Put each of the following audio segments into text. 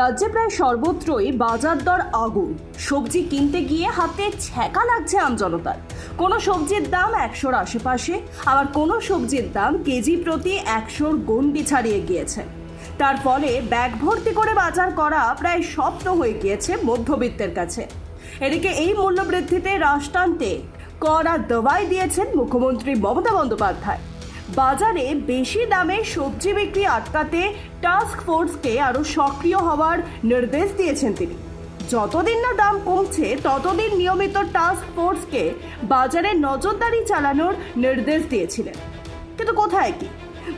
রাজ্যে প্রায় সর্বত্রই বাজার দর আগুন। সবজি কিনতে গিয়ে হাতে ছ্যাঁকা লাগছে আমজনতার কোনো সবজির দাম একশোর আশেপাশে, আবার কোনো সবজির দাম কেজি প্রতি একশোর গন্ডি ছাড়িয়ে গিয়েছে। তার ফলে ব্যাগ ভর্তি করে বাজার করা প্রায় স্বপ্ন হয়ে গিয়েছে মধ্যবিত্তের কাছে। এদিকে এই মূল্যবৃদ্ধিতে রাশ টানতে কড়া দবাই দিয়েছেন মুখ্যমন্ত্রী মমতা বন্দ্যোপাধ্যায়। বাজারে বেশি দামে সবজি বিক্রি আটকাতে টাস্ক ফোর্সকে আরও সক্রিয় হওয়ার নির্দেশ দিয়েছেন তিনি। যতদিন না দাম কমছে, ততদিন নিয়মিত টাস্ক ফোর্সকে বাজারে নজরদারি চালানোর নির্দেশ দিয়েছিলেন। কিন্তু কোথায় কি?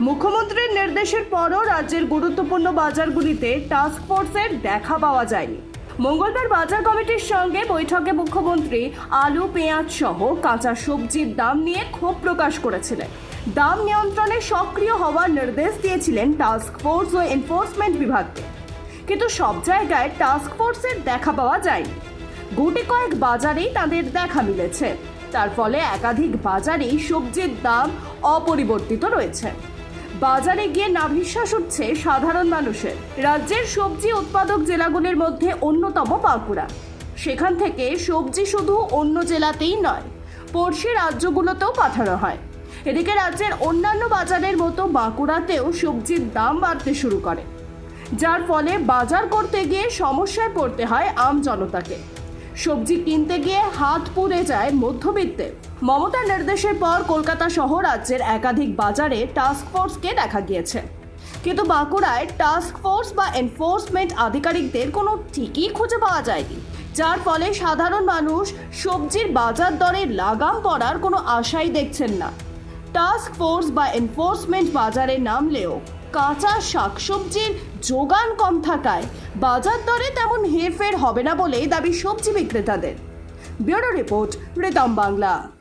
মুখ্যমন্ত্রীর নির্দেশের পরও রাজ্যের গুরুত্বপূর্ণ বাজারগুলিতে টাস্ক ফোর্সের দেখা পাওয়া যায়নি। মঙ্গলবার বাজার কমিটির সঙ্গে বৈঠকে মুখ্যমন্ত্রী আলু, পেঁয়াজ সহ কাঁচা সবজির দাম নিয়ে ক্ষোভ প্রকাশ করেছিলেন। দাম নিয়ন্ত্রণে সক্রিয় হওয়ার নির্দেশ দিয়েছিলেন টাস্ক ফোর্স ও এনফোর্সমেন্ট বিভাগকে। কিন্তু সব জায়গায় টাস্ক ফোর্সের দেখা পাওয়া যায়নি। গুটি কয়েক বাজারেই তাদের দেখা মিলেছে। তার ফলে একাধিক বাজারেই সবজির দাম অপরিবর্তিত রয়েছে। বাজারে গিয়ে নাভিশ্বাস উঠছে সাধারণ মানুষের। রাজ্যের সবজি উৎপাদক জেলাগুলির মধ্যে অন্যতম বাঁকুড়া সেখান থেকে সবজি শুধু অন্য জেলাতেই নয়, পড়শি রাজ্যগুলোতেও পাঠানো হয়। এদিকে রাজ্যের অন্যান্য বাজারের মতো বাঁকুড়াতেও সবজির দাম বাড়তে শুরু করে। যার ফলে বাজার করতে গিয়ে সমস্যায় পড়তে হয় আম জনতাকে। সবজি কিনতে গিয়ে হাত পুড়ে যায় মধ্যবিত্তে মমতার নির্দেশের পর কলকাতা সহ রাজ্যের একাধিক বাজারে টাস্ক ফোর্সকে দেখা গিয়েছে। কিন্তু বাঁকুড়ায় টাস্ক ফোর্স বা এনফোর্সমেন্ট আধিকারিকদের কোনো ঠিকই খুঁজে পাওয়া যায়নি। যার ফলে সাধারণ মানুষ সবজির বাজার দরে লাগাম পড়ার কোনো আশাই দেখছেন না। টাস্ক ফোর্স বা এনফোর্সমেন্ট বাজারে নামলেও কাঁচা শাকসবজির যোগান কম থাকায় বাজার দরে তেমন হেরফের হবে না বলেই দাবি সবজি বিক্রেতাদের। Bureau report Ritam Bangla.